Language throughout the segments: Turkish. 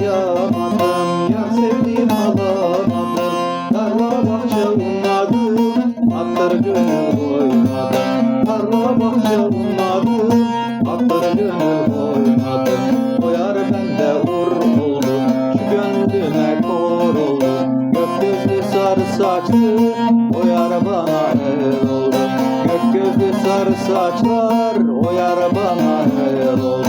doyamadım Yar sevdim alamadım. Tarla bahçe unladı Attır gönül oynadı. Tarla bahçe unladı Attır gönül oynadı. Koyar bende uğur oldu Şu gönlüme kor oldu Gök gözlü sarı saçlı Koyar bana el oldu. Gök gözlü sarı saçlar Oyar bana el oldu.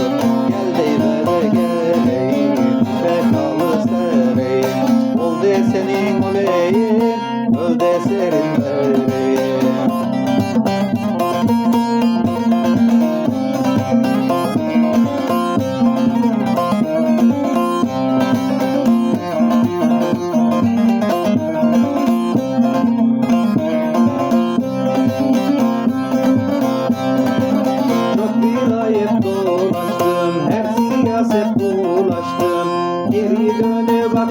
Vilayet dolaştım, her siyaset bulaştım. Geri bak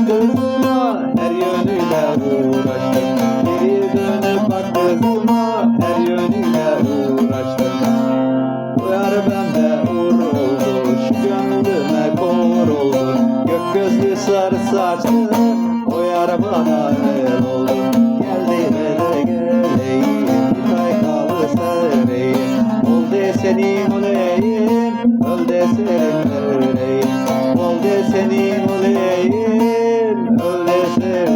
sarı saçlı Uyar bana el oldum Geldiğime de geleyim Bir ay kalı sereyim Ol de senin olayım Öl de senin vereyim Ol de senin olayım Öl de senin